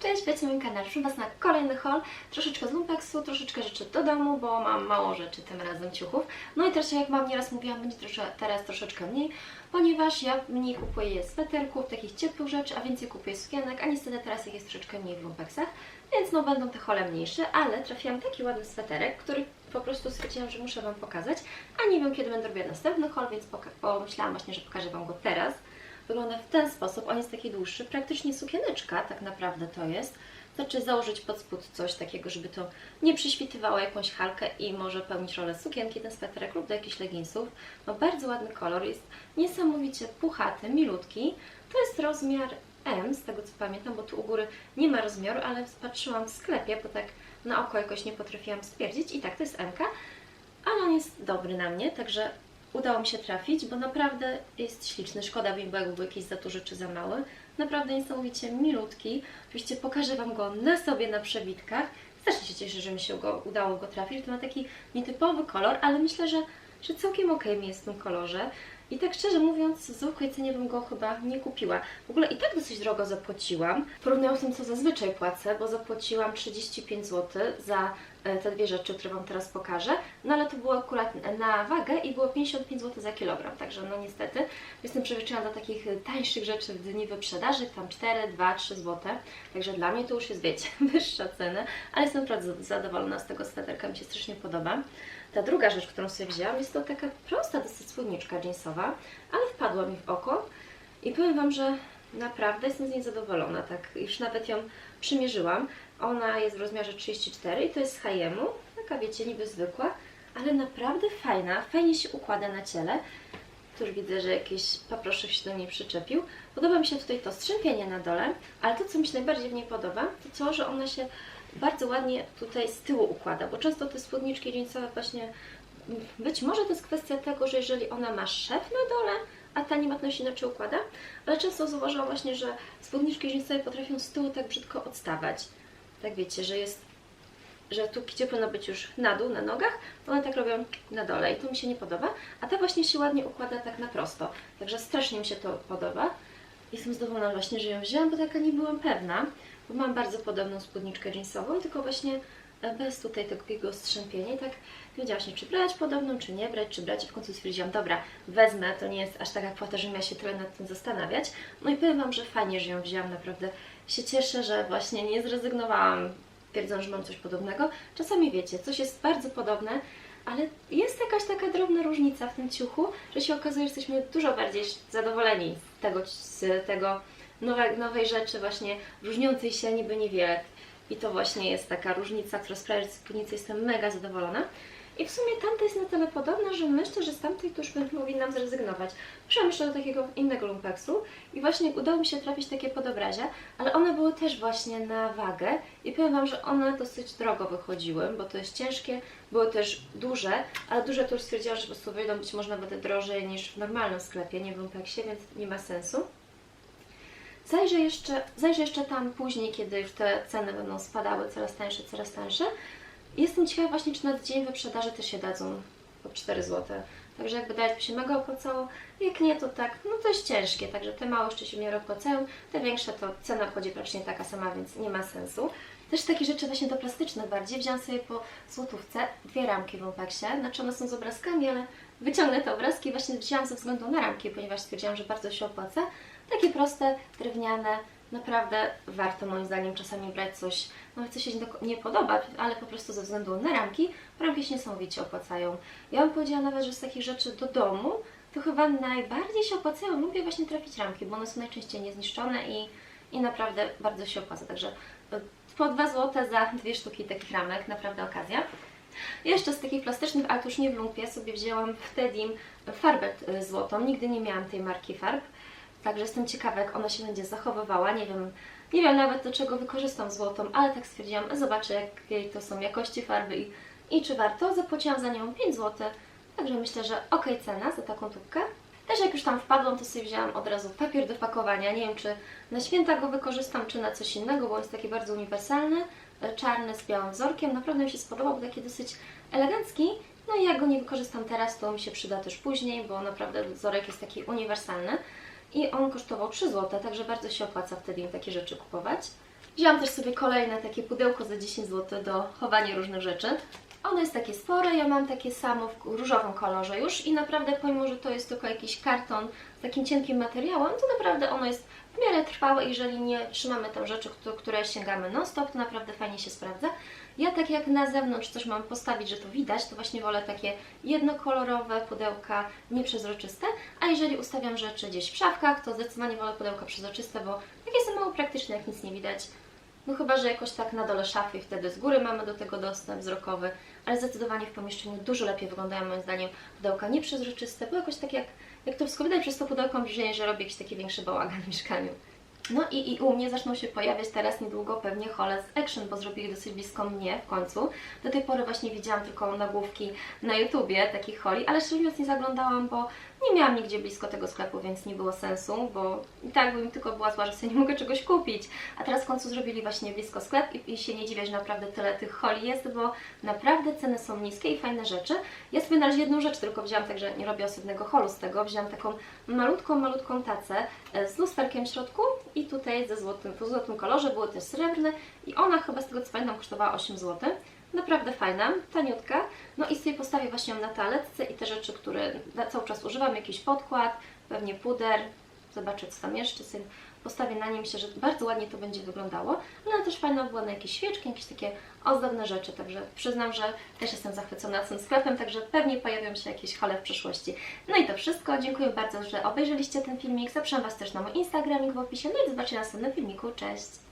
Cześć, wiecie mój kanał, zapraszam Was na kolejny haul, troszeczkę z lumpeksu, troszeczkę rzeczy do domu, bo mam mało rzeczy tym razem ciuchów. No i też jak Wam nieraz mówiłam, będzie trosze, teraz troszeczkę mniej, ponieważ ja mniej kupuję sweterków, takich ciepłych rzeczy, a więcej kupuję sukienek, a niestety teraz ich jest troszeczkę mniej w lumpeksach, więc no będą te hole mniejsze, ale trafiłam taki ładny sweterek, który po prostu stwierdziłam, że muszę Wam pokazać, a nie wiem kiedy będę robiła następny haul, więc pomyślałam właśnie, że pokażę Wam go teraz. Wygląda w ten sposób, on jest taki dłuższy, praktycznie sukieneczka tak naprawdę to jest. Znaczy założyć pod spód coś takiego, żeby to nie przyświtywało jakąś halkę i może pełnić rolę sukienki, ten sweterek lub do jakichś leginsów. Ma bardzo ładny kolor, jest niesamowicie puchaty, milutki. To jest rozmiar M, z tego co pamiętam, bo tu u góry nie ma rozmiaru, ale patrzyłam w sklepie, bo tak na oko jakoś nie potrafiłam stwierdzić. I tak, to jest M, ale on jest dobry na mnie, także udało mi się trafić, bo naprawdę jest śliczny. Szkoda mi było, jakby był jakiś za duży czy za mały. Naprawdę niesamowicie milutki. Oczywiście pokażę Wam go na sobie na przebitkach. Strasznie się cieszę, że mi się go udało go trafić. To ma taki nietypowy kolor, ale myślę, że, że całkiem okej mi jest w tym kolorze. I tak szczerze mówiąc, w zwykłej cenie bym go chyba nie kupiła. W ogóle i tak dosyć drogo zapłaciłam. Porównując z tym, co zazwyczaj płacę, bo zapłaciłam 35 zł za te dwie rzeczy, które Wam teraz pokażę. No ale to było akurat na wagę i było 55 zł za kilogram, także no niestety jestem przyzwyczajona do takich e, tańszych rzeczy w dni wyprzedaży, tam 4, 2, 3 zł. Także dla mnie to już jest, wiecie, wyższa cena, ale jestem naprawdę zadowolona z tego sweterka, mi się strasznie podoba. Ta druga rzecz, którą sobie wzięłam, jest to taka prosta dosyć spódniczka jeansowa, ale wpadła mi w oko i powiem Wam, że naprawdę jestem z niej zadowolona. Tak, już nawet ją przymierzyłam. Ona jest w rozmiarze 34 i to jest z H&M-u, taka wiecie, niby zwykła, ale naprawdę fajna, fajnie się układa na ciele. Tu już widzę, że jakiś paproszek się do niej przyczepił. Podoba mi się tutaj to strzępienie na dole, ale to, co mi się najbardziej w niej podoba, to to, że ona się bardzo ładnie tutaj z tyłu układa, bo często te spódniczki jeansowe właśnie, być może to jest kwestia tego, że jeżeli ona ma szef na dole, a ta nie ma to się inaczej układa, ale często zauważyłam właśnie, że spódniczki jeansowe potrafią z tyłu tak brzydko odstawać. Tak wiecie, że jest, że tu gdzie powinno być już na dół, na nogach, one tak robią na dole i to mi się nie podoba, a ta właśnie się ładnie układa tak na prosto. Także strasznie mi się to podoba. Jestem zadowolona właśnie, że ją wzięłam, bo taka nie byłam pewna, bo mam bardzo podobną spódniczkę jeansową, tylko właśnie bez tutaj takiego strzępienia i tak nie wiedziałam się, czy brać podobną, czy nie brać, czy brać i w końcu stwierdziłam, dobra, wezmę, to nie jest aż taka kwota, że miała się trochę nad tym zastanawiać. No i powiem Wam, że fajnie, że ją wzięłam, naprawdę się cieszę, że właśnie nie zrezygnowałam, twierdząc, że mam coś podobnego. Czasami wiecie, coś jest bardzo podobne, ale jest jakaś taka drobna różnica w tym ciuchu, że się okazuje, że jesteśmy dużo bardziej zadowoleni z tego, z tego nowe, nowej rzeczy, właśnie różniącej się niby niewiele. I to właśnie jest taka różnica, która sprawia, że z spódnicy jestem mega zadowolona. I w sumie tamta jest na tyle podobna, że myślę, że z tamtej to powinnam zrezygnować. Przyszłam jeszcze do takiego innego lumpeksu i właśnie udało mi się trafić takie podobrazie, ale one były też właśnie na wagę i powiem Wam, że one dosyć drogo wychodziły, bo to jest ciężkie, były też duże, ale duże to już stwierdziłam, że po prostu wyjdą być może nawet drożej niż w normalnym sklepie, nie w lumpeksie, więc nie ma sensu. Zajrzę jeszcze, zajrzę jeszcze tam później, kiedy już te ceny będą spadały coraz tańsze, coraz tańsze. Jestem ciekawa właśnie, czy na dzień wyprzedaży też się dadzą po 4 zł. Także jakby dać by się mega opłacało. Jak nie, to tak, no to jest ciężkie. Także te małe jeszcze się w miarę opłacają. Te większe to cena wchodzi praktycznie taka sama, więc nie ma sensu. Też takie rzeczy właśnie do plastycznych bardziej. Wziąłam sobie po złotówce dwie ramki w Lumpeksie. Znaczy one są z obrazkami, ale wyciągnę te obrazki właśnie wzięłam ze względu na ramki, ponieważ stwierdziłam, że bardzo się opłaca. Takie proste, drewniane, naprawdę warto moim zdaniem czasami brać coś, no co się nie, do- nie podoba, ale po prostu ze względu na ramki, ramki się niesamowicie opłacają. Ja bym powiedziała nawet, że z takich rzeczy do domu, to chyba najbardziej się opłacają, lubię właśnie trafić ramki, bo one są najczęściej niezniszczone i, i naprawdę bardzo się opłaca, także y, po 2 zł za dwie sztuki takich ramek, naprawdę okazja. Jeszcze z takich plastycznych, ale to już nie w lumpie, sobie wzięłam w Tedim farbę y, złotą. Nigdy nie miałam tej marki farb, także jestem ciekawa, jak ona się będzie zachowywała. Nie wiem, nie wiem nawet do czego wykorzystam złotą, ale tak stwierdziłam, zobaczę jakiej to są jakości farby i, i czy warto. Zapłaciłam za nią 5 zł, także myślę, że ok cena za taką tubkę. Też jak już tam wpadłam, to sobie wzięłam od razu papier do pakowania. Nie wiem, czy na święta go wykorzystam, czy na coś innego, bo jest taki bardzo uniwersalny, e, czarny z białym wzorkiem. Naprawdę mi się spodobał, był taki dosyć elegancki. No i jak go nie wykorzystam teraz, to mi się przyda też później, bo naprawdę wzorek jest taki uniwersalny. I on kosztował 3 zł, także bardzo się opłaca wtedy im takie rzeczy kupować. Wzięłam też sobie kolejne takie pudełko za 10 zł do chowania różnych rzeczy. Ono jest takie spore, ja mam takie samo w różowym kolorze już i naprawdę pomimo, że to jest tylko jakiś karton z takim cienkim materiałem, to naprawdę ono jest w miarę trwałe, jeżeli nie trzymamy tam rzeczy, któ- które sięgamy non-stop, to naprawdę fajnie się sprawdza. Ja tak jak na zewnątrz coś mam postawić, że to widać, to właśnie wolę takie jednokolorowe pudełka, nieprzezroczyste, a jeżeli ustawiam rzeczy gdzieś w szafkach, to zdecydowanie wolę pudełka przezroczyste, bo takie są mało praktyczne, jak nic nie widać. No chyba, że jakoś tak na dole szafy wtedy z góry mamy do tego dostęp wzrokowy, ale zdecydowanie w pomieszczeniu dużo lepiej wyglądają moim zdaniem pudełka nieprzezroczyste, bo jakoś tak jak, jak to wszystko widać przez to pudełko mam wrażenie, że robię jakiś taki większy bałagan w mieszkaniu. No i, i u mnie zaczną się pojawiać teraz niedługo pewnie hole z Action, bo zrobili dosyć blisko mnie w końcu. Do tej pory właśnie widziałam tylko nagłówki na YouTubie takich holi, ale szczerze mówiąc nie zaglądałam, bo nie miałam nigdzie blisko tego sklepu, więc nie było sensu, bo i tak bym tylko była zła, że sobie nie mogę czegoś kupić. A teraz w końcu zrobili właśnie blisko sklep i, i się nie dziwię, że naprawdę tyle tych holi jest, bo naprawdę ceny są niskie i fajne rzeczy. Ja sobie na razie jedną rzecz tylko wzięłam, także nie robię osobnego holu z tego. Wzięłam taką malutką, malutką tacę e, z lusterkiem w środku i tutaj ze złotym, w złotym kolorze, były też srebrne i ona chyba z tego co pamiętam kosztowała 8 zł. Naprawdę fajna, taniutka. No i sobie postawię właśnie ją na taletce i te rzeczy, które cały czas używam, jakiś podkład, pewnie puder, zobaczę co tam jeszcze sobie postawię na nim, myślę, że bardzo ładnie to będzie wyglądało, ale też fajna była na jakieś świeczki, jakieś takie ozdobne rzeczy, także przyznam, że też jestem zachwycona tym sklepem, także pewnie pojawią się jakieś hole w przyszłości. No i to wszystko, dziękuję bardzo, że obejrzeliście ten filmik, zapraszam Was też na mój Instagram, link w opisie, no i do zobaczenia w następnym filmiku, cześć!